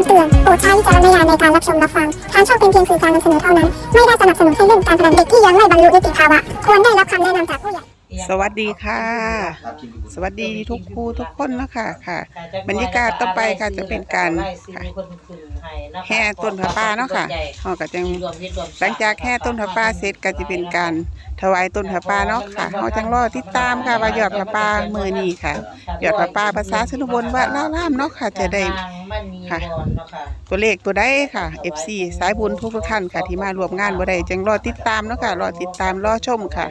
ำเตือน โปรดใช้วิจารณญาณในการรับชมรับฟัง ทางช่องเป็นเพียงสื่อการนำเสนอเท่านั้น ไม่ได้สนับสนุนให้เล่นการพนันเด็กที่ยังไม่บรรลุนิติภาวะ ควรได้รับคำแนะนำจากผู้ใหญ่ สวัสดีค่ะ สวัสดีทุกผู้ทุกคนนะคะค่ะ บรรยากาศต่อไปค่ะจะเป็นการค่ะแห่ต้นผาป่าเนาะค่ะเราก็จังหลังจากแห่ต้นผาป่าเสร็จก็จะเป็นการถวายต้นผาป่าเนาะค่ะเราจังรอติดตามค่ะว่ายอดผาป่ามือนี้ค่ะยอดผาป่าภาษาชนบทว่าล่าล่ามเนาะค่ะ จะได้ค่ะตัวเลขตัวใดค่ะ FC สายบุญทุกๆท่านค่ะที่มารวมงานบ่ได้จังรอติดตามเนาะค่ะรอติดตามรอชมค่ะ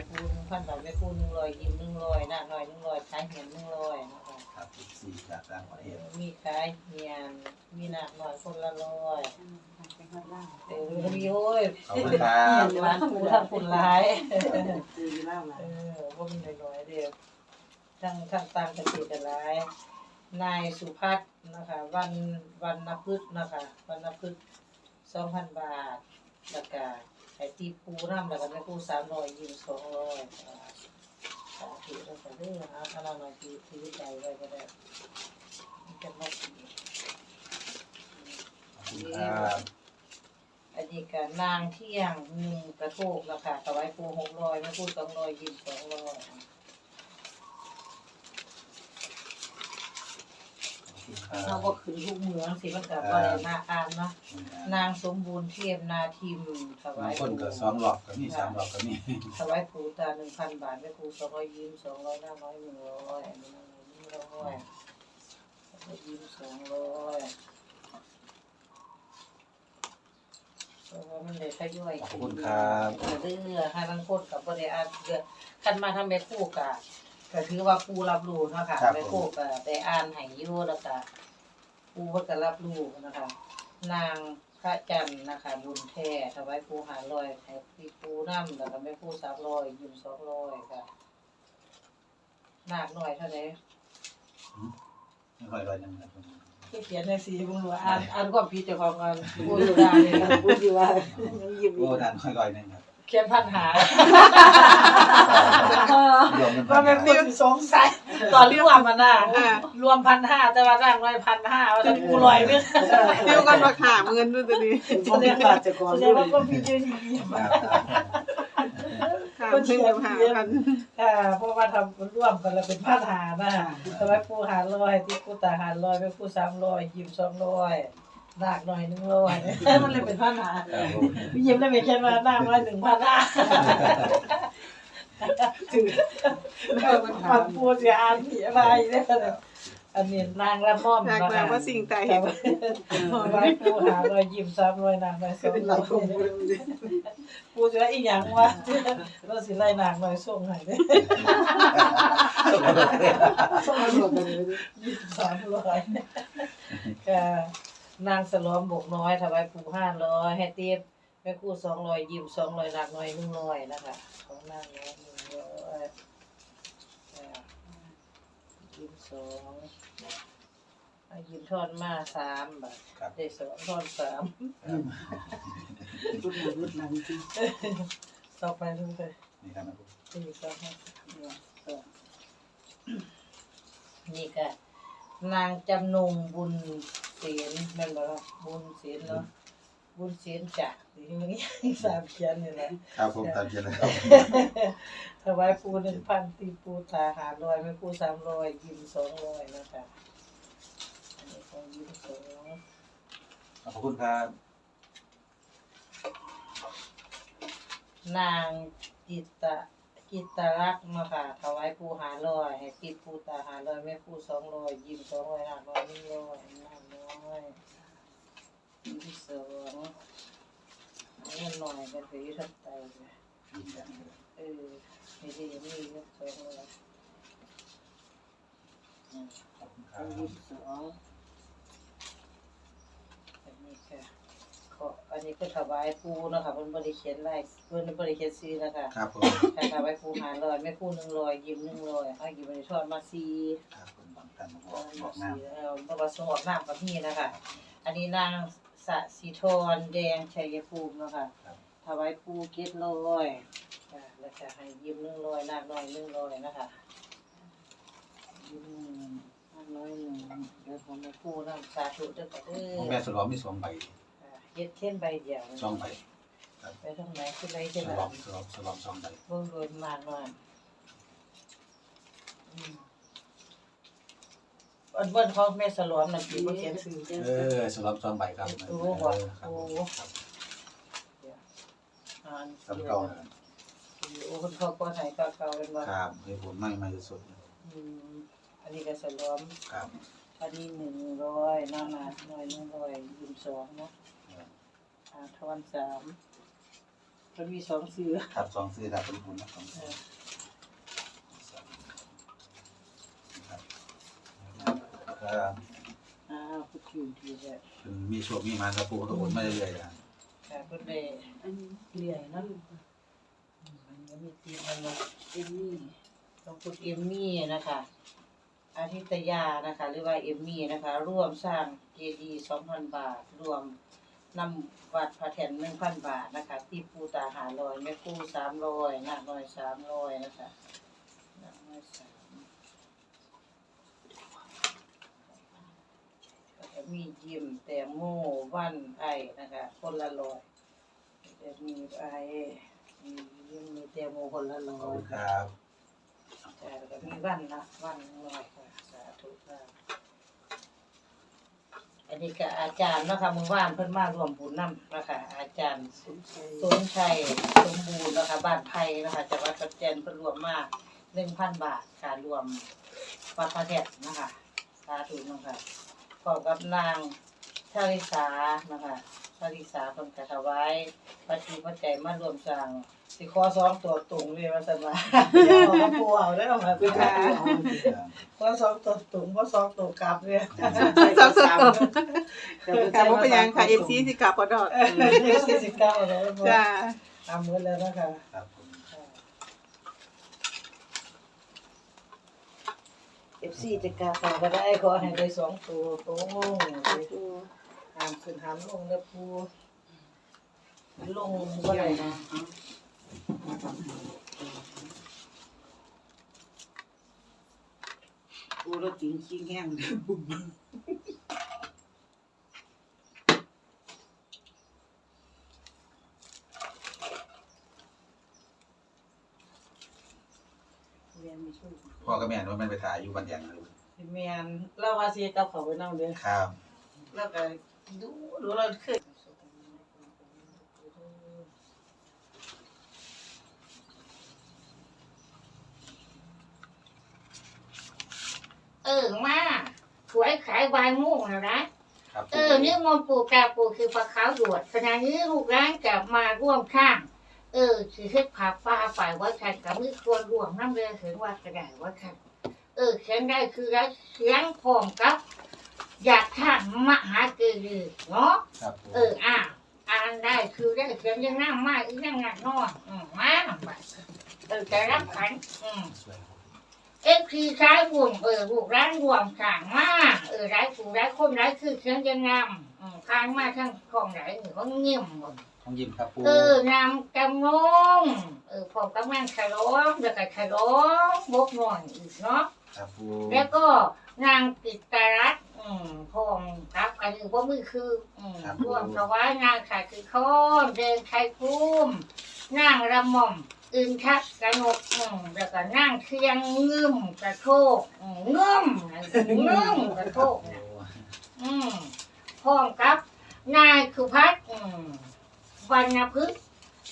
นึ่งร้อยหน้าหน่อยหนึ่งร้อยขายเหียนหนึ่งร้อยนะคะครับสี่จากต่างประเทศมีขายเหียนมีหน้าหน่อยคนละร้อยเออมีโอ้ยขอบคุณครับเหียนร้านผู้ทำคนร้ายเออว่ามันน้อยๆเดียวทั้งทั้งต่างประเทศกันหลายนายสุพัฒน์นะคะ วันวันนพฤกษ์นะคะวันนพฤกษ์สองพันบาทแล้วก็ไอ้ตีปูน้ำแล้วก็แม่ปูสามร้อยยิ้มสองร้อย อ่าสาธุแล้วก็เรื่องเอาถ้าเรามาที่ที่วิจัยไว้ก็ได้มันจะมาดีขอบอันนี้ก็นางเที่ยงหนึ่งกระโทกราคาถวายปูหกร้อยไม่พูดสองร้อยยิบสองร้อย ขอบคุณครั เราบก็ขึ้นทุกเมืองสิมันกับว่านาอานเนาะนางสมบูรณ์เทียมนาทิมถวาบางยคนก็สองหลอกก็มีสามหลอกก็มีถวายปูตาหนึ่งพันบาทไม่ปูสองร้อยยิ้มสองร้อยหน้าร้อยหนึ่งร้อยอันนี้หนึ่งร้อยแล้วก็ยิ้มสองร้อยเพราะว่ามันเลยทยอยขอบคุณครับเรื่อยๆค่ะบางคนกับบริอาเดือคันมาทำแม่คู่กะ ก็ถือว่าปูรับรู้เนาะค่ะแม่คู่กะได้อ่านให้อยู่แล้วก็ปูเพิ่นก็รับรู้นะคะ นางพระจันทร์นะคะ บุญแท้ถวายปูหาร้อยให้พี่ปูน้ำแล้วก็แม่ปูสามร้อยยืมสองร้อยค่ะนาคหน่อยเท่าไหร่ไม่ค่อยร้อยหนึงครับที่เขียนในสีบุญหลวงอ่านอ่านความผิดเจ้าของกันปูอยู่ได้เลยค่ะปูอยู่ว่ายังยิ้มอโอ้ยู่ดันค่อยร้อยหนึงครับ เขียนพันหา รวมกันว่าเป็นคนสงสัยตอนรวมมันน่ะรวมพันห้าแต่ว่าร่างร้อยพันห้าว่าจะกูลอยไม่เที่ยวกันมาขาเงินด้วยตัวนี้แสดงว่าแสดงว่าก็มีเยอะดีขาเพิ่งจะหาพันค่ะเพราะว่าทำร่วมกันแล้วเป็นพันหานะแต่ว่ากูหาร้อยที่กูตาหาร้อยเป็นกูสามร้อยยิ้มสองร้อยหนักหน่อยหนึ่งร้อยมันเลยเป็นพันหาครับผมพี่ยิ้มได้ไม่แค่มาหน้าร้อยหนึ่งพันห้า ถือมันปูเสียอันผีอะไรเนี่ยอันนี้นางละม่อมจากนะแล้วคะว่าสิ่งใดแต่ว่าไว้ปูหารอยยิ้มซ้ำรอยนางรอยส่งปูจะได้อีกอย่างวะเราสิไล่นางรอยส่งให้เด้ยิ้มสามร้อยก็นางสล้อมบกน้อยถวายปูห้าร้อยให้เตี้ยแม่คู่สองร้อยยิ้มสองร้อยนางน้อยหนึ่งร้อยนะคะของนางน้อย ร้อยอ่ายิ้มสองอะยิ้มทอนมาสามบาทครับ ได้สองทอนสามต่อไปดูไปนี่ครับนะครูสี่สองห้าสองนี่ก็นางจำนงบุญเสียนแม่นบ่ล่ะบุญเสียนเนาะ บุญเสียนจักสีมันนี่สามเขียนนี่แหละครับผมตามเจริญครับ ถวายปูหนึ่งพันตีปูตาหาร้อยไม่ปูสามร้อยยิ้มสองร้อยนะคะอันนี้ของยิ้มสองขอบคุณครับ นางจิตตะจิตตรักษ์มาค่ะถวายปูหาร้อยให้ติดปูตาหาร้อยแม่ปูสองร้อยยิ้มสองร้อยหาร้อยนี่ร้อยน้ำน้อย ยิ้มสองเอาเงินหน่อยกันไปอยืดทับไตเลยยินดีครับเออไม่ได้มีเงินสองร้อยอืมขอบคุณคเอารับยิ้มสองอันนี้ค่ะขออันนี้ก็ถวายปูนะคะมันบริเขียนไล่เพิ่อนบริเขียนซื้อนะคะครับผมแต่ถวายปูหาลอยไม่ปูหนึ่งลอยยิ้มหนึ่งลอยเอายิ้มบริทอดมาซีครับผมบางท่านบออกบอกน้ำเออมาผสมออกน้ำกับพี่นะคะอันนี้นาง สะสีทรแดงชัยภูมิเนาะคะถวายปูเกตลอยอ่าแล้วก็ให้ยิ้มหนึ่งลอยนางน้อยหนึ่งลอยนะคะยิ้มหนึ่งนางน้อยหนึ่งเดี๋ยวของแม่ครูนำสาธุเด้อค่ะเด้ของอแม่สลอมมีสองใบอ่าเฮ็ดเช่นใบเดียวสองใบไปทางไหนคือใบสเท่าลนั้อนมสลอมสลอมสองใบ เบิ่งโดยมากหน่อยอืม อันเบิ่นของแม่สลอนน่ะสิบ่เขียนชื่อเออสลอมสองใบครับโอ้บ่เออครับโอ้ครับอ่านสำเก่านะโอ้คนเขาก็ให้ก็เก่าเป็นว่าครับให้ผลไม่ไม่สุดอืมอันนี้ก็สลอม ครับอันนี้หนึ่งร้อยนานาหน่วยหนึ่งร้อยยืมสองเนาะอ่าทอนสามมันมีสองเสือครับสองซื้อครับเป็นผลนะสองซื้อครับ ครับอ้าวพูดอยู่ดีเลยเป็นมีโชคมีมาครับปูทุกคนไม่ได้เลยนะแต่ก็ได้เรียนเนาะอืมอันนี้มีตีมันมาเอมมี่ต้องพูดเอมมี่นะคะ อาทิตยานะคะ หรือว่าเอมมี่นะคะ ร่วมสร้างเจดีย์สองพันบาท รวมนำวัดพระแทนหนึ่งพันบาทนะคะ ที่ปูตาหาลอยแม่ปูสามร้อยนาคน้อยสามร้อยนะคะนาคน้อยสามแล้ว ก็มียิมแตงโมวันไอนะคะ คนละร้อยจะมีไอมียิมมีแตงโมคนละร้ขอบอยคุณครับแต่แล้วก็มีวันนะวันหน่อยค่ะสาธุค่ะอันนี้ก็อาจารย์เนาะคะมือว่านเพิ่นมารวมบุญนำนะคะอาจารย์ สมชัยสมบูรณ์นะคะบ้านไผ่นะคะจังหวัดขอนแก่นเพิ่นรวมมาหนึ่งพันบาทค่ะรวมวัดพระแท่นนะคะสาธุเนาะคะพร้ อมกับนางชาลิสานะคะชาลิสาเพิ่นก็ถวายปัจจัยปัจจัยมารวมสร้างสิขอสองตัวตุงเลยว่าซั่นว่าเอามาปูเอาแล้วมาปูเอาขอสองตัวตุงขอสองตัวกลับเนี่ยสองสองกลับว่าเป็นยังค่ะ MC สิกลับบ่ดอกเออเดี๋ยวสี่สิบเก้าแล้วจ้าทำมือแล้วนะคะ ครับผม เอฟซีจะกาฟาก็ได้ขอให้ได้สองตัวตรงหามขึ้นหามลงนะปูลงก็ได้นะกูรถกินขี้แห้งเลยเรียนมีชู้ พ่อกับ แม่ว่ามันไปถ่ายอยู่บันแดงเลยสิแม่นเราว่าสิกับเขาไว้นำเด้อครับ แล้วก็ดูดูเราเคยเออมาสวยขายใบายม่วงนะนะครับเออนี่มนต์ปู่กาปู่คือปลาขาวหยวดขณะนี้ลูกร้านกลับมาร่วมข้าง เออคือเฮ็ดผาป้าฝ่ายวัดขันกับมือควรร่วมน้ำเรือถึงว่ากระไดวัดขันเออเขียนได้คือรักเสียงพร้อมกับ อยากท่านมหาเกลือเนาะครับผมเอออ่านอ่านได้คือได้เขียนยังนั่งมากอีกนั่งงัดนอนอืมมาไปเออจะรับขันอืม สวยเอฟคือใช้วงเออลูกร้านรวมสั่งมาเออร้ายผู้ร้ายคนร้ายคือเขียนยังงามอืมทางมาทั้งกองไหนหรือว่าเงียบหมดท้ องยิ้มครับปูเออนำกำนงเออพอกำลังขะร้องแล้วก็ขะร้องบกหน่อยอีกเนาะครับปูแล้วก็นางกิตตรัตน์อืมพองครับอันนี้ว่ามือคืออืมร่วมถวายนางขาคือค้อนเดินไทยคุ้มนางระหม่อมอึนทักกระนกอืมแล้วก็นางเคียงงึมกระโทกอืมงึมนั่นคืองึมกระโทกนะอืมพร้อมกับ นายคือพัฒน์อืม วรรณพฤกษ์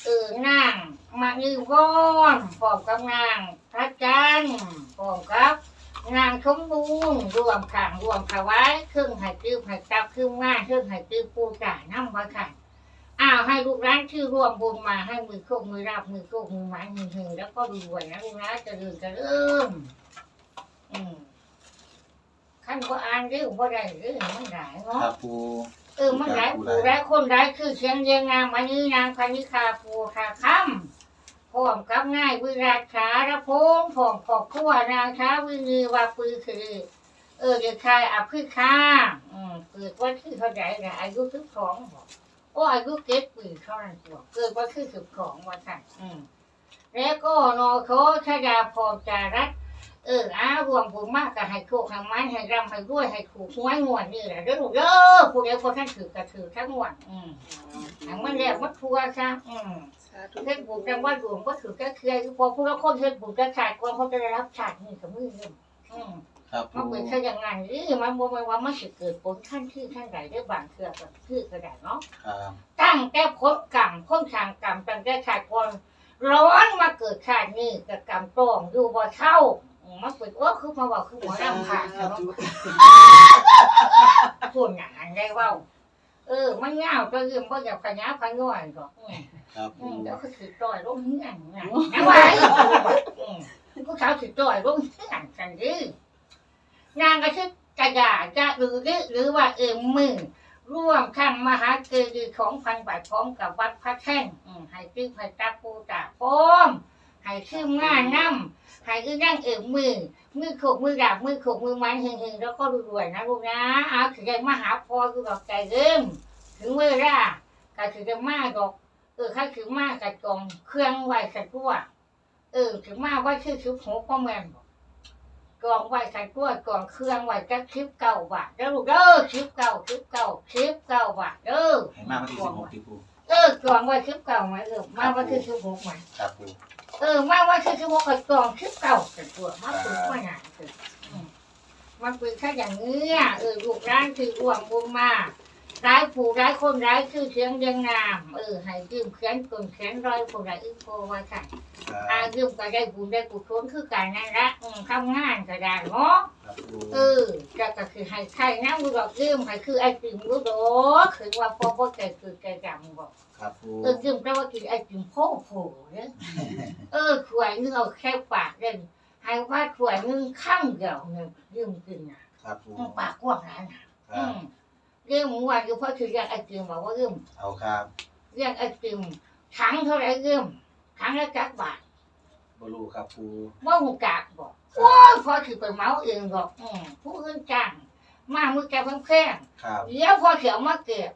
เออนางมานือวอนพร้อมกับนางพระจันทร์พร้อมกับนางสมบูรณ์รวมขังรวมถวายเครื่องหายตื้อหายตับเครื่องงานเครื่องหายตื้อปูจ่าน้ำไว้ค่ะอ้าวให้ลูกร้านชื่อรวมบุญมาให้มือโคกมือราบมือโคกมือไม้มือหึงแล้วก็รวยนะลูกนะจะเดินจะเริ่มอืมขั้นก็อ่านเรื่องว่ได้เรื่องมันได้เนาะครับปู เออมันหลายผู้หลายคนหลายคือเชียงเรียงงามอันนี้นางพนิคาภูคาค่ำพร้อมกับง่ายวิราชขาระพงษ์พร้อมขอบครัวนางช้าวินีวาปือคือ เออเด็กชายอภิคาอืมเกิดวันที่เท่าไหร่นะอายุสิบสองบอกโอ้อายุเก็ดปีเท่านั้นตัวเกิดวันที่สิบสองวันสั่นอืมแล้วก็นอโคชยาพรจารัต เอออ้าวรวมผลมากก็ให้โคกให้มันให้รำให้ด้วยให้ถูกหวยงวดนี่แหละเด้อลูกเด้อผู้ใดคนท่านถือกระถือทั้งงวดอืมให้มันแลกมันทัวซะอืมสาธุเฮ็ดบุญจังว่าดวงก็ถือก็เคลียร์พอผู้ละคนเฮ็ดบุญจะขาดก่อนเขาจะได้รับชาตินี่ก็มือเงินอืมครับมันปูเป็นแค่อย่างงั้นหรือมันบ่แม่นว่ามันสิเกิดผลขั้นที่ขั้นใดได้บางเทื่อก็คือก็ได้เนาะครับตั้งแต่พ้นกรรมพ้นทางกรรมตั้งแต่ชาติก่อนร้อนมาเกิดชาตินี้กับกรรมตรงอยู่บ่เท่าอื มมันเป็นโอ้คือมาบอกคือหมอรำค่ะเนาะส่วนหยังได้ว้าเออ มันยาก็ยืมบ่อยากขยะขย้อนก็ครับแล้วก็ถือต่อยลงเงี้ยงนะนะว่าอืมผู้สาวถือต่อยลงเงี้ยงกันดื้อนางก็คือกระดาจะหรือหรือว่าเอ็มมือร่วมข้างมหาเกดีของพันบาทพร้อมกับวัดพระแท่งให้ตื้อให้ตาปูตาพร้อม ให้ชื่อง่าน้ำให้คือนั่งเอ็มมือ มือขกมือดาบมือขกมือมันเฮงๆแล้วก็รวยๆนะลูกนะเอาถือได้มาหาพอคือดอกใจเริ่มถึงเวลาก็ถือได้มาดอก เออข้าถือมากกับกองเครื่องไหวขันตัวเออถือมาว่าชื่อชุบหัวพ่อแม่นบอกองไหวขันตัวกองเครื่องไหวจะคลิปเก่าบาทเด้อลูกเด้อคลิปเก่าคลิปเก่าคลิปเก่าบาทเด้อให้มากมาที่สิบหกที่ปู เออกองไหวคลิปเก่าไหมเออมาว่าชื่อชุบหัวไหมครับปูเออมาว่าชื่อชุบหัวกับกองคลิปเก่าขันตัวมาถึงว่าหนาเอออืมมันเป็นแค่อย่างนี้อะเออลูกร้านคือรวมบุญมาร้ายผู้ร้ายคนร้ายคือเสียงเรียังงามเออให้ยืมเขียนกลเขียนรอยผู้ร้ายอึ้งโพไว้ค่ะครัอาบยืมก็ได้บุญได้กุศลคือการนั่นละอืมทำงานก็ได้เนาะครับปู เออจะก็คือให้ใครนั่งดูดอกยืมให้คือไอ้ติ่มรู้ดอกคือว่าพ่อพ่อแกคือแกจำบอกครับปูเออยืมแปลว่ากินไอ้ติ่มโพ่โผเนี่ยเออขวายนึงเอาแค่ปากเล่นให้ว่าขวายนึงข้างเดียวเนี่ยยืมกินนะครับปูอืมปากกว้างนั้นน่ะคอืรับมเรื่องเมื่อวานคือพ่อคือเรียกไอ้ติ่มบอกว่ายืมเอาครับ เรื่องไอติมถังเท่าไรเริ่มถังละจักบาท บรูครับปูว่าหูกากบอกโอ้ยพอถือไปเมาเองบอกอืมผู้อื่นจ้างมามือแกเพิ่งแพงครับเดี๋ยวพอเขียวมาเก็บ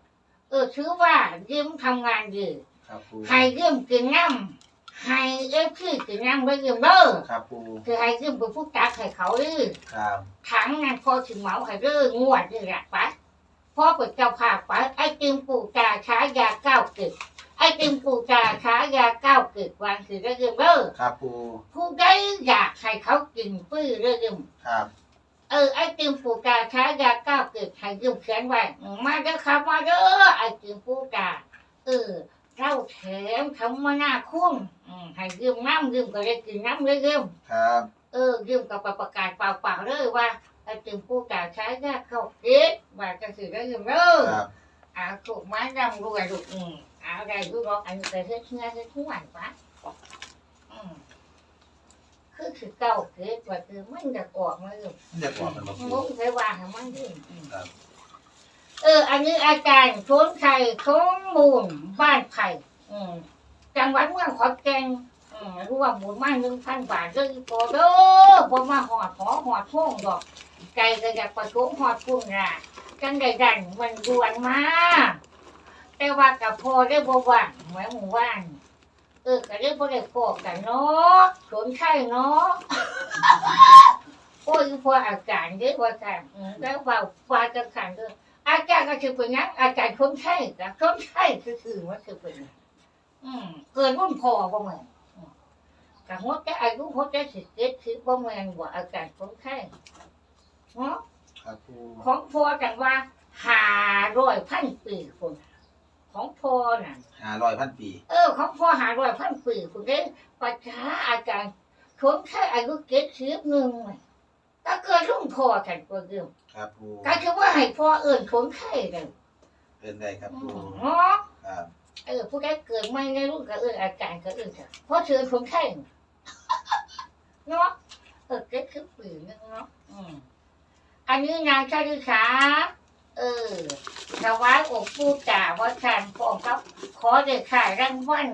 เออถือว่ายืมทำงานดีครับปูให้ยืมกินน้ำให้เอฟพี่กินน้ำไว้ยืมเด้อครับปูคือให้ยืมเป็นผู้จักให้เขาดื้อครับถังนั้นพอถึงเมาให้เด้องวดนี่แหละไปพ่อเปิดเจ้าภาพไปไอ้ติมปู่ตาช้ายาเก้าเกิด ไอ้ติมปู่ตาช้ายาเก้าเกิดวางคือได้ยืมเด้อครับปูผู้ใดอยากให้เขากินปื้อเรื่องครับ เออไอ้ติมปูกาใช้ยาเก้าเกิดให้ยืมเขียนไว้อืมมาเด้อครับมาเด้อไอ้ติมปูกาเออเล่าแถมคำว่าหน้าคุ้มอืมให้ยืมน้ำยืมก็ได้กินน้ำเลยยืมครับ เออยืมกับประกาศเปล่าๆเลยว่าไอ้ติมปูกาใช้ยาเก้าเกิดว่าจะสื่อได้ยืมเด้อครับอ่าถูกไม้ดำรวยลูกอืม เอาได้ดูรอกอันนี้ไปเฮ็ดเงี้ยเฮ็ดทุกวันปะอืมคือคือเก้าเกิดว่าคือมันจะออกมาอยู่เรียกว่ามันมาปูงงเคยว่าให้มันดิครับเออ อันนี้อาจารย์ชนไข่ชงมูลบ้านไผ่อืมจังหวัดเมืองขอนแก่นอืมรวมหมุนมาหนึ่งพันบาทเลยอีโปเด้อพอมาหอดหอหอดท่งดอก ไก่ก็อยากประท้วงหอดพุ่งน่ะจังใดดันมันดวนมา แต่ว่ากับพอได้บ่ว่างเหมือนหมู่บ้านเออก็ได้บ่ได้พบกันเนาะชนไข่เนาะโอ้ยพออาจารย์เด้อว่ากันอืมแล้วว่าว่าจะขันเด้ออาจารย์ก็คือเป็นหยังอาจารย์คนไข้กับคนไข้คือคือว่าคือเป็นหยังอืมเกินรุ่นพอบ่แม่นอืมกับหัวใจอายุหัวใจสิบเจ็ดคือบ่แม่นว่าอาจารย์คนไข้เนาะครับปูของพอจังว่าหาร้อยพันปีคน ของพอน่ะห้าร้อยพันปี เออของพ่อหาร้อยพันปีคุณเด้ปัจฉาอาจารย์คนไข้อายุเจ็ดสิบหนึ่งน่ะก็เกิดรุ่นพ่อกันตัวเดียวครับปูก็คือว่าให้พ่อเอิ่นคนไข้เลยเป็นได้ครับปูเนาะครับเออผู้ใดเกิดไม่ได้รุ่นก็เอิ่นอาจารย์ก็เอิ่นค่ะเพราะเชิญคนไข้เนาะเออเก็ดคือปีนึงเนาะอืมอันนี้นางชาลิสา เออถวายอกปู่จ่าวัดชันพร้อมกับขอเด็กขายรางวัล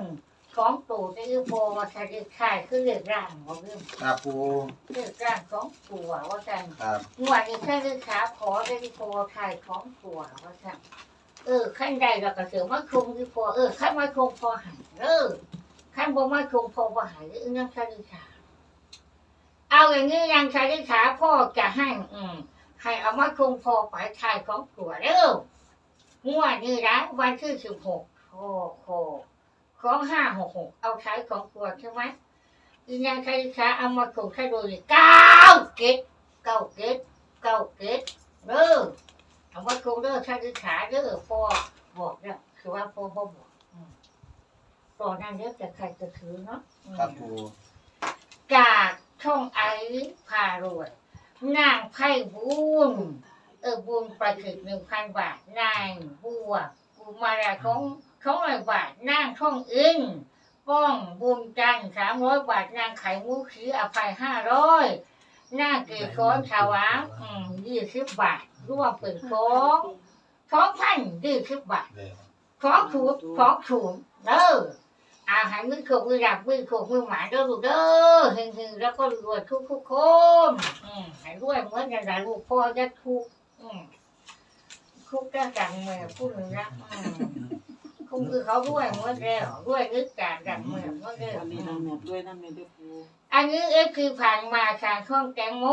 ของตู่ที่โพวัดชันเด็กขายคือเด็กร่างบ่เรื่องครับปูเด็กร่างของตัววัดชันครับหน่วยนี้แค่เรื่องขาขอได้ที่โพขายของตัววัดชันเออขั้นใดเราก็เสือมาคุมที่โพเออขั้นมาคุมพอหายเออขั้นบ่มาคุมพอบ่หายเออนั่งชาลิสาเอาอย่างนี้ยังใช้ได้ขาพ่อจะให้อืม ให้เอามาคงพอไปทายของตัวเร็วงวดนี้นะวันที่สิบหกโอ้โหของห้าหกหกเอาใช้ของตัวใช่ไหมอีนางใช้ขาเอามาคงใช้โดยเก้าเกตเก้าเกตเก้าเกตเด้อเอามาคงเด้อใช้ขาเด้อพอบอกเนี่ยคือว่าพอพอบอกอืมตอนนั้นเดี๋ยวจะใครจะถือเนาะอืมครับปูจากช่องไอพารวย นางไพ่บุญเออบุญประถึกหนึ่งพันบาทนางบัวกุมาราของของร้อยบาทนางช่องอึ้งป้องบุญจันสามร้อยบาทนางไข่มุกสีอภัยห้าร้อยนางเกศรชาวางอืมยี่สิบบาทรวมเป็นสองสองพันยี่สิบบาทเลยของถูกของถูกเด้อ อาหารมือโขกมือดับมือโขกมือหมาเด้อลูกเด้อเฮงๆแล้วก็รวยทุกทุกๆคนอืมให้รวยเหมือนกันหลายลูกพ่อจะทุกข์อืมคุกจะจังเมื่อพูดหนึ่งนะอืมคงคือเขารวยเหมือนแล้วรวยนึกการจังเมื่อเหมือนแล้ว วันนี้นำแมบด้วยนำแมบด้วยปูอันนี้เอฟคือผ่านมาทางช่องแตงโม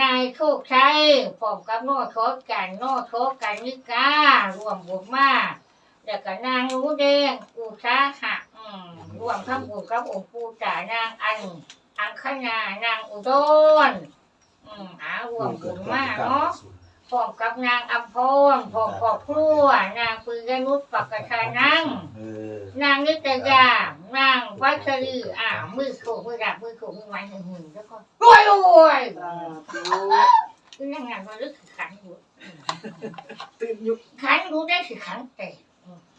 นายโชคชัยพร้อมกับโนอทอกันโนอทอกันนิการวมบุญมากแล้วก็นางรู้แดงอุชาหะอืม รวมทั้งบุญกับองค์ปู่จ่านางอัน อังคณานางอุดรอืมหารวมบุญมากเนาะพร้อมกับนางอัมพรพร้อมครอบครัวนางปืนนุชปักกชานัง เออนางนิตยานางวัชรีอ่ามือโขกมือดับมือโขกมือไม้หึงหึงแล้วก็รวยรวยตาปูคือนางงานมันลึกขันอยู่ตื่นยุกขันรู้ได้คือขันแต่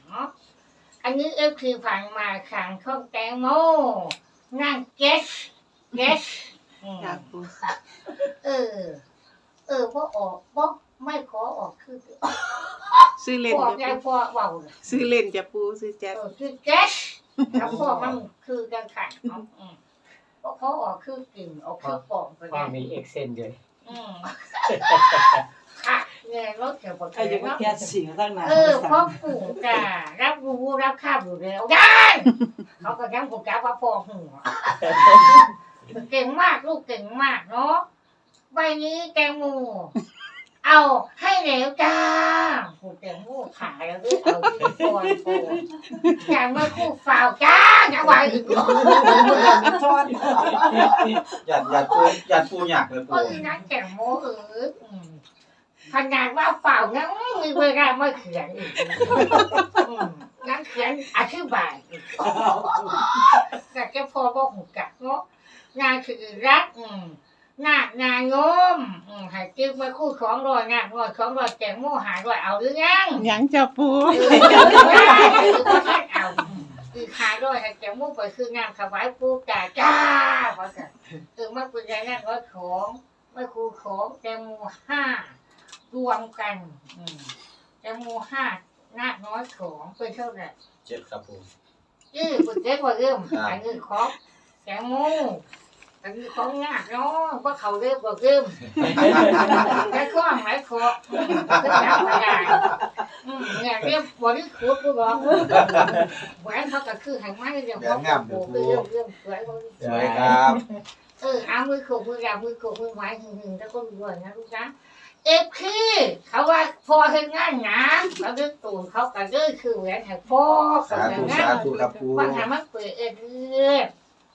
เนาะ อันนี้เอฟคือผ่านมาขังช่องแตงโมนางเกสเกสอืมจากปูเออ เออพ่อออกพ่ไม่ขอออกคือซื้อเล่นพ่อจะใจปูพ่อเบาเลยซื้อเล่นจะปูซื้อเอแจ๊บอคือเกสแล้วพ่อมันคือกันขันเนาะอืมเพราะเขาออกคือกลิ่นออกคือปองก็ว่าได้มีเอ็กเซนด้วยอืม ค่ะเงินรถเกี่ยวกับใครจะมาเนาะแก้สิ่งตั้งนานเออพ่อปู่จ้ารับรู้รับข้าบอยู่แล้วได้เขาก็ยังผมจ้าว่าพ่อหัวเก่งมากลูกเก่งมากเนาะใบนี้แตงโมเอาให้แล้วจ้าผูแตงโมขายแล้วด้วยเอาที่โคนโคนอย่างเมื่อคู่ฝ่าวจ้าอย่าไหวอีกทอดหยัดหยัดปูหยัดปูหยักเลยก็ปูคือนักแตงโมเอออืม ขนาดว่าเปล่ายังมีเวลามาเขียนอีกอืมนั่งเขียนอธิบายอีกแต่แกพอบอกหูกักเนาะนางถือรักอืมนาคนายโยมอืมใหายจึกมาคู่ของรอยนาครอยของรอยแจงโมหารอยเอาหรือยังยังจะปูเออหรือว่าท่านเอาคือหารอยให้แจงโมไปคืองานถวายปูจ่าจ้าเพราะกันเออมาเป็นไรนั่นร้อยของมาคู่ของแจงโมห้า รวมกันอืมแจงโมห้านาคน้อยของเป็นเท่าไหร่เจ็ดครับปูยืดปุดเล็กกว่าเริ่มครับ อันนี้ของแกงโมอันนี้ของยากเนาะเพราะเขาเริ่มกว่าเริ่มไม้ข้องไม้คออืมขึ้นหนักไม่ได้อืมเนี่ยเรียกบริสุทธิ์กูบอกแหวนเขาก็คือให้ไม้เรื่องของโอ้คือเรื่องเรื่องสวยบริสุทสธิ์วยครับ เออเอามือโขกมือดาบมือโขกมือไม้หึงๆแล้วก็รวยนะลูกนะ เอฟคือเขาว่าพอเห็นงานหนาเขาเลือกตูนเขาก็เลือกคือแหวนให้พ่อเขาสาเห็ธุนงาสานธุครับปูบางหามันเปิดเอเรื่อย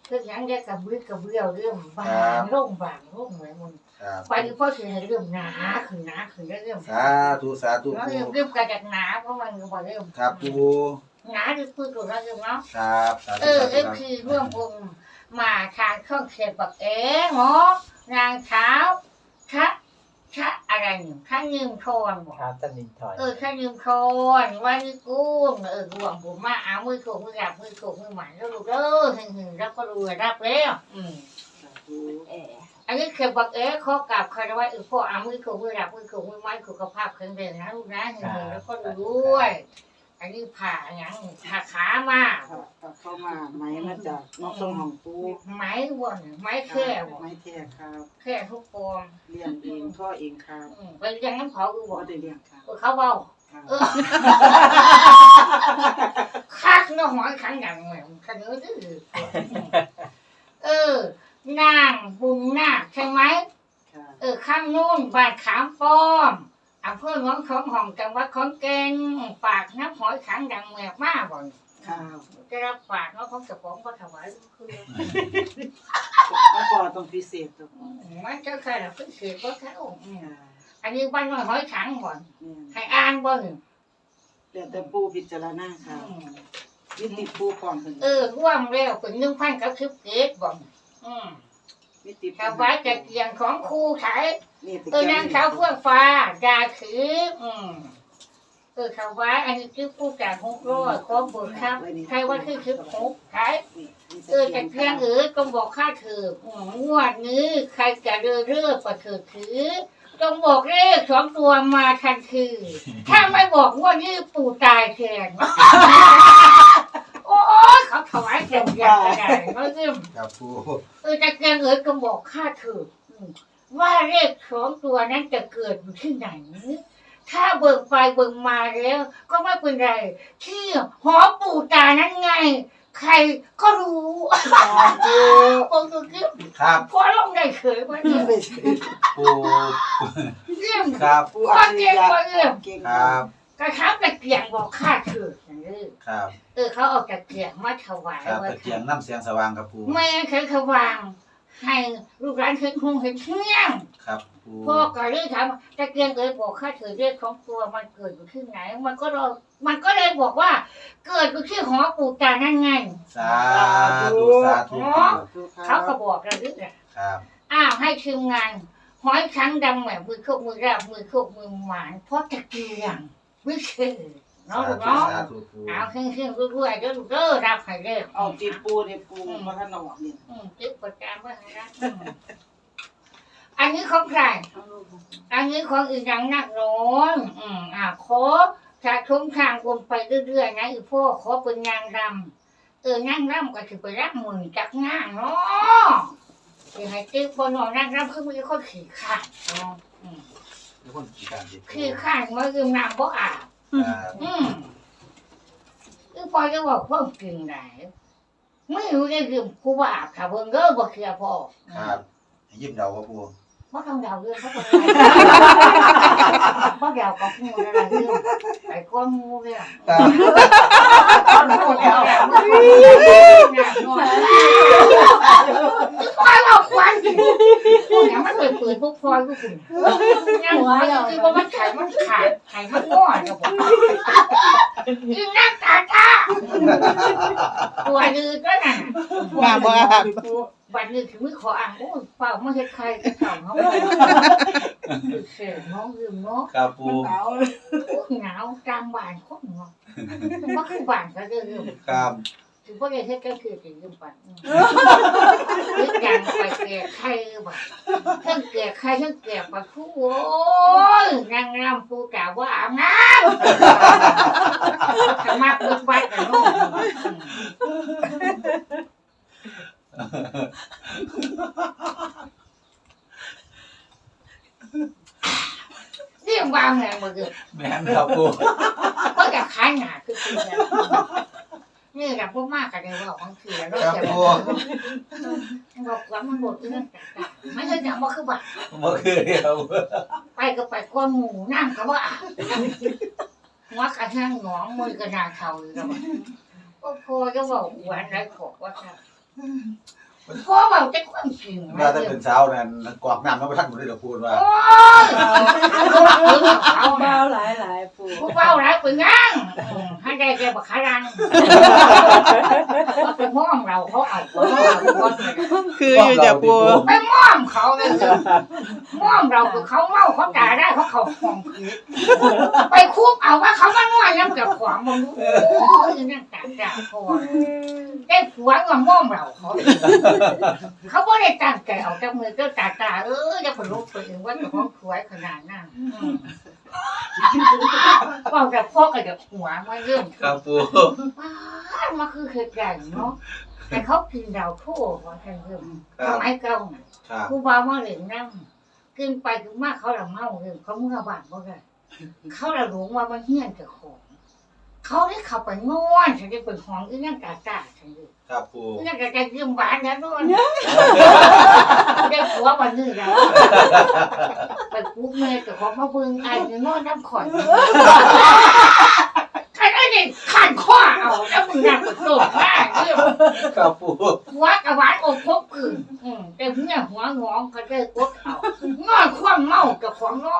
เพื่อยังได้กับมือกับเบี้ยวเรื่องบางโร่งบางโร่งเหมือนมันครับไปที่พ่อคือให้เรื่องหนาคือหนาคือเรื่องสาธุสาธุแล้วปูเรื่องเรื่องกระจากหนาเพราะมันบอกเรื่องครับปูหนาคือพูดถูกแล้วเรื่องเนาะ ครับสาเอธุอสาเอธุฟครับคือร่วมวงมาทางช่องเขียนแบบเอ๋เนาะนางเช้าชะ ชะอะไรหนึ่งข้ายืมโทนบอกครับตันนินทอยเออข้ายืมโคนว่านี่กุ้งเออรวมผมมาเอามือถูกมือดับมือถูกมือหมันแล้วลูกเด้อหึงหึงแล้วก็รวยรับแล้วอืมอันนี้เคยบอกเอ๊ะข้อกลับใครว่าเออพ่อเอามือถูกมือดับมือถูกมือไม้สุขภาพแข็งแรงนะลูกนะหึงหึงแล้วก็รวย อันนี้ผ่าอย่างผ่าขามาเข้ามาไหมมาจากนอกทรงของปูไม้วนไม้แค่บ่ไม่แท้ครับแค่ทุกปองเลี้ยงเองท่อเองครับอืมไปยังนั้นเขาคือบ่บอกได้เลี้ยงครับเออเขาเบาครับเออคักเนาะหอยขันอย่างเหมือนขันเนื้อดื้อเออนางบุญนาคใช่ไหมค่ะเออข้างนู้นบ้านข ขังดังแมบมากบ่อนค่ะจะรับฝากเนาะของเจ้าของก็ถวายคือ แล้วก็ต้องพิเศษตัวมันจะใครล่ะเพิ่งเกิดก็เท่าอืมค่ะอันนี้บ้านน้อยหอยขังบ่อนเนี่ยให้อ่านบ่หนึ่งเดี๋ยวแต่ปูพิจารณาค่ะยึดติดปูพร้อมถึงเออร่วมแล้วเป็นหนึ่งพันกับสิบเกตบ่อนอืมยึดติดถวายจะเกียงของครูขาย นี่ตะเออเกียนางบสาวเพื่องฟ้าดาถือ อืม เออถวายอันนี้คือผู้จากหกร้อยขอบุญครับ ใครว่าคือคือหกขายนี่นี่เออแต่เพียงเออก็บอกค่าถืออืมงวดนี้ ใครจะเรือเรือก็ถือถือจงบอกเลขสองตัวมาทันทีถ้าไม่บอกงวดนี้ปู่ตายแทนโอ้ยเขาถวายเสียงอย่างไรก็เริ่มครับปูเออแต่เพียงเออก็บอกค่าถืออืมว่าเลขสองตัวนั้นจะเกิดอยู่ที่ไหน ถ้าเบิกไปเบิกมาแล้ว ก็ไม่เป็นไร ที่หอปู่ตานั้นไง ใครก็รู้จูโอ้คือคือครับพอลงได้เขยว่าเนี่ยไม่ใช่ปูเรื่องครับปูอัจฉริยะเก่งครับกระทับตะเกียงบอกค่าถืออย่างนี้ครับเออเขาเอาตะเกียงมาถวายครับไว้ตะเกียงน้ำเสียงสว่างครับปูไม่งั้นเคยเขาวางให้ลูกหลานเห็นคงเห็นเที่ยงครับปู พ่อก็เลยถามว่าตะเกียงเอ๋ยบอกค่าถือเรื่องของตัวมันเกิดอยู่ที่ไหน มันก็เรามันก็เลยบอกว่า เกิดอยู่ที่หอปู่ตานั่นไง สาธุสาธุปูเขาก็บอกเราด้วยครับอ้าวให้ทีมงานหอยครั้งดังแบบมือโคกมือราบมือโคกมือหวานเพราะตะเกียงไม่ใช่เนาะสาลูกธุเนาะสาธุปูเอาเครื่องเครื่องรวยๆเด้อลูกเด้อรับให้เด้อเอาติดปูเนี่ยปูมาท่านออกนี่ อืมจึ๊บประจานไว้ให้นะ อืมอันนี้ของใครเอาลูกอันนี้ของอีกอย่างนักร้อนอืมอ่าขอจะทุ่มทางวนไปเรื่อยๆนะอีพ่อขอเป็นนางรำเออนางรำก็ถือไปรับมือจากงานเนาะคือให้ติ๊บบนหอนางรำคือมีคนขี่ขาดเนาะอืมทุกคนกี่การดีปูขี่ขาดมาคือน้ำบ่อาบครับอืมคือพอจะบอกเพิ่มกินไหนไม่รู้จะยืมกูว่าอาบค่ะเบิ่งเด้อบ่เคลียร์พ่อครับ ยิ้มเดาครับปู บ่ต้องเดาเรื่องเขาบ่ได้บ่เดากับงูอะไรเรื่องไอ้ก้อนงูเนี่ยครับก้อนงูแล้วพอยบอกควันพวกนี้มันเปิดเปิดพวกพลอยพวกคุณยังหัวคือว่ามันไข่มันขาดไข่มันงอนะผมยิงนักตาตาตัวดื้อก็น่ะมาบ่ครั บบัดนี้ถึงมือขออ่างโอ้ยเปล่าไม่เห็นใครจะเข่าเขาเสียน้องยืมเนาะครับปูมันหนาวหนาวกลางบ้านคนเนาะมันคือบ้านก็เรื่องครับถึงพวกนี้เฮ็ดก็คือถึงยืมปันนึกยังไปแก่ใครบ่ทั้งแก่ใครทั้งแก่ปะทูโอ้ยนางรำปูกล่าวว่าอาบน้ำสมัครลึกวัดกันเนาะ เรียกวางแรงมาเกิดแม่นครับปูก็จะขายหนาคือคือแบบนี่กับพวกมากกันเลยว่าบางทีเราครับจะปูบอกว่ามันหมดเรื่องต่างๆไม่เคยจะมาคือแบบเมื่อคืนเดียวไปก็ไปก้อนหมูนั่งก็ว่าหัวกระทั่งหนองมือกระดาษเข่าเลยก็ก็พอจะบอกหวานไรขอกว่าค่ะ พอบอกจะความจริงว่าถ้าเป็นเช้านั่นกวากน้ำมาไปทันหมดเลยเหรอปูว่าโอ้ยเขาเบาหลายหลายปูผู้เฝ้าไรเป็นงั้งให้ได้แกบักขารังไปมองเราเขาเอาคนคนคืออยู่จะปูไปมองเขาเลยมองเราคือเขาเมาเขาด่าได้เขาเขาห้องผีไปคุบเอาว่าเขามาง่วยน้ำกับขวางมึงโอ้ยนั่งตาด่าพอได้ผัวก็มองเราเขาเขาไม่ได้ตั้งใจเอาจากมือก็ตาตาเออจะผลุตัวเองว่าจะห้องสวยขนาดนั้นบอกแต่พ่อกับเด็กหัวมาเรื่องครับปูว้ามันคือเหตุการณ์เนาะแต่เขากินดาวทั่วว่าท่านเรื่องคสรับมัยเก่าน่ะครับครูบามาเหลืองนั่งกินไปถึงมากเขาละเมาเรื่องเขาเมื่อบานบ่ได้เขาละรู้ว่ามันเฮี้ยนเจ้าของ เขาได้เข้าไปนอนฉันได้เป็นของอีนั่งกากาฉันเลยครับปูอีนั่งกากายืมหวานนะนอนได้ผัววันนี้แล้วไปปุ๊บแม่กับของมาเบิ่งไอ้นี่นอนน้ำข่อยใครได้เนี่ยขันข้อเอาแล้วมึงน่ะปวดโตมากเรื่องครับปูหัวกะหวานอกพบกึ่งอืมแต่เมื่อหัวงองก็ได้กดเอางอนความเมากับของงอ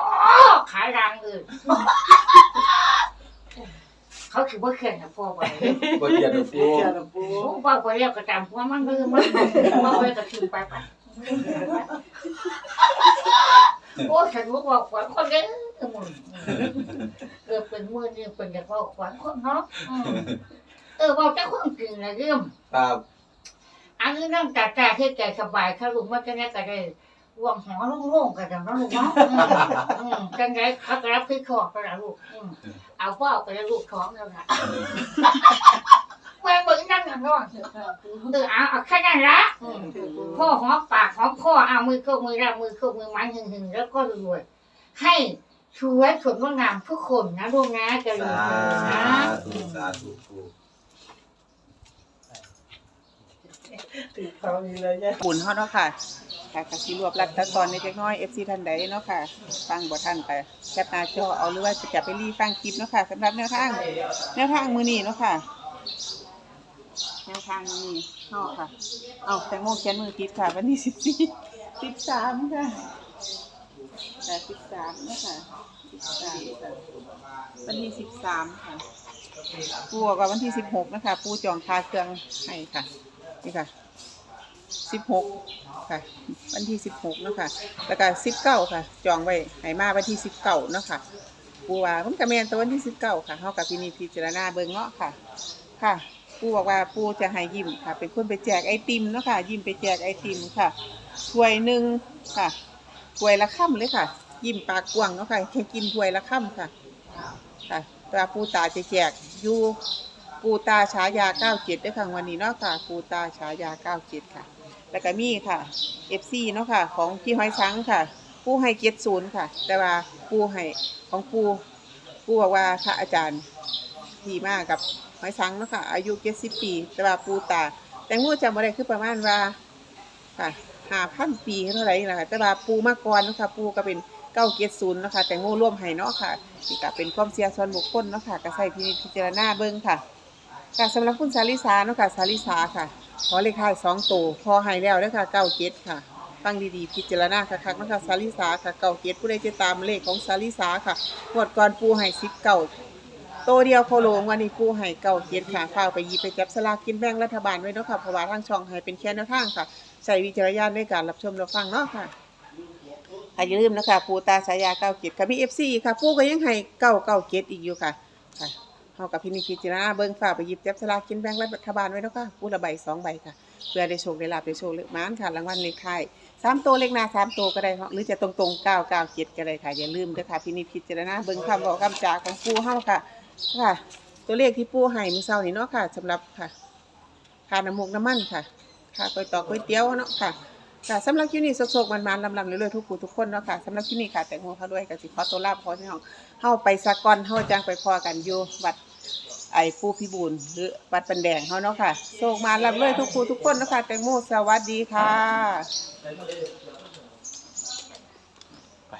ขาดางอื่น เขาถือว่าเขื่อนนะพ่อไปบ่เกียดปูเจ้าละปูพ่อไปเรียกกระจำหัวมันมือมันพ่อไปกระถือไปไปโอ้ฉันรู้ว่าขวัญคนเด้อมึงเออเป็นมือนี่เป็นอย่างว่าขวัญคนเนาะอืมเออบอกจะคนจริงนะเรื่อง ครับอันนี้นั่งตาตาที่ใจสบายค่ะลุงว่าจะได้ก็ได้วางหัวโล่งๆกันจังเนาะลูกเนาะอืมอืมจังไงเขาก็รับคือของกันละลูกอืม เอาพ่อเอาไปแล้วลูกท้องแล้วนะแม่เบิ่งนั่งกันเนาะเออเอาเอาแค่นั้นละอืมพ่อหอมปากหอมคอเอามือเข้ามือรับมือเข้ามือมันหึงหึงๆแล้วก็รวยๆให้ช่วยสวนงดงามทุกคนนะลูกนะเจะรวสายนะธุสาธุปูติดเขาอีกเลยเนี่ยปุ่นเฮาเนาะค่ะ ค่ะกสิรวบรัดตะตอนในจักน้อย FC ท่านใดเนาะค่ะ ฟังบ่ทันไปแคปหน้าจอเอาหรือว่าจะจับไปรีฟังคลิปเนาะค่ะสำหรับแนวทางแนวทางมือนี้เนาะค่ะแนวทางมื้อนี้เนาะค่ะ เอาแตงโมเขียนมือผิดค่ะวันที่14 13ค่ะแต่13เนาะค่ะ13ค่ะวันที่13ค่ะปูบอกว่าวันที่สิบหกนะคะปูจองคาเครื่องให้ค่ะนี่ค่ะ สิบหกค่ะ วันที่สิบหกนะคะแล้วก็สิบเก้าค่ะ จองไว้ให้มาวันที่สิบเก้านาะคะปูว่าผมกระเมนตัววันที่สิบเก้าค่ะเขากับพินิจพิจารณาเบิ่งเงาะค่ะ ค่ะปูบอกว่าปูจะให้ยิ้มค่ะ เป็นคนไปแจกไอติมเนาะค่ะ ยิ้มไปแจกไอติมค่ะถ้วยหนึ่งค่ะถ้วยละค่ำเลยค่ะ ยิ้มปากกว้างเนาะค่ะแค่กินถ้วยละค่ำค่ะ ค่ะตาปูตาจะแจกอยู่ปูตาฉายาเก้าเจ็ดด้วยค่ะวันนี้เนาะค่ะปูตาฉายาเก้าเจ็ดค่ะ แล้วก็มีค่ะเอฟซีเนาะค่ะ ของพี่ห้อยสังค่ะปูให้เจ็ดศูนย์ค่ะ แต่ว่าปูให้ของปูปูบอกว่าพระอาจารย์ที่มากกับห้อยสังเนาะค่ะ อายุเจ็ดสิบปี แต่ว่าปูตา แต่งูจำอะไรคือประมาณว่าค่ะหาพันปีเท่าไหร่นี่แหละค่ะแต่ว่าปูมาก่อนเนาะค่ะ ปูก็เป็นเก้าเจ็ดศูนย์เนาะค่ะ แต่งูร่วมให้เนาะค่ะนี่ก็เป็นความเสียส่วนบุคคลเนาะค่ะก็ใส่พินิจพิจารณาเบิ่งค่ะ ค่ะสำหรับคุณสาลิสาเนาะค่ะสาลิสาค่ะ ขอเลขท้ายสองตัวพอให้แล้วเด้ค่ะเก้าเจ็ดค่ะฟังดีๆพิจารณาค่ะคักๆเนาะค่ะสาลิสาค่ะเก้าเจ็ดผู้ใดจะตามเลขของสาลิสาค่ะงวดก่อนปูให้สิบเก้าโตเดียวโคโลงวันนี้ปูให้เก้าเจ็ดค่ะข้าวไปยีไปจับสลากกินแบ่งรัฐบาลไว้เนาะค่ะเพราะว่าทางช่องให้เป็นแค่แนวทางค่ะใส่วิจารณญาณในการรับชมรับฟังเนาะค่ะอย่าลืมนะคะปูตาฉายาเก้าเกตค่ะมีเอฟซีค่ะปูก็ยังให้เก้าเก้าเกตอีกอยู่ค่ะ เฮากับพี่นิพิจารณาเบิ่งฝ่าไปหยิบจับสลากกินแบ่งรัฐบาลไว้เนาะค่ะปูละใบสองใบค่ะ เพื่อได้โชคได้ลาบได้โชคเลือกมานค่ะรางวัลเลขท้ายสามตัวเลขหน้าสามตัวก็ได้หรือจะตรงตรงเก้าเก้าเจ็ดก็ได้ค่ะอย่าลืมเด้อค่ะพี่นิพิจารณาเบิ่งคำบอกคำจาของปูเฮาค่ะ ค่ะ ตัวเลขที่ปูให้มือเช้านี้เนาะค่ะสำหรับค่ะค่าน้ำมูกน้ำมันค่ะค่าก๋วยตอกก๋วยเตี๋ยวเนาะค่ะค่ะสำหรับคลิปนี้โศกๆมันๆลำๆเรื่อยๆทุกผู้ทุกคนเนาะค่ะสำหรับคลิปนี้ค่ะแต่งโมเขาด้วยกับสิขอตัวลาพอที่ห้องเฮาไปสักก่อนเฮาจังไปพอกันอยู่วัด ไอ้ปูพิบูลหรือวัดปันแดงเขาเนาะค่ะโชคมาลำเลยทุกคูทุกคนเนาะค่ะแตงโมสวัสดีค่ะไป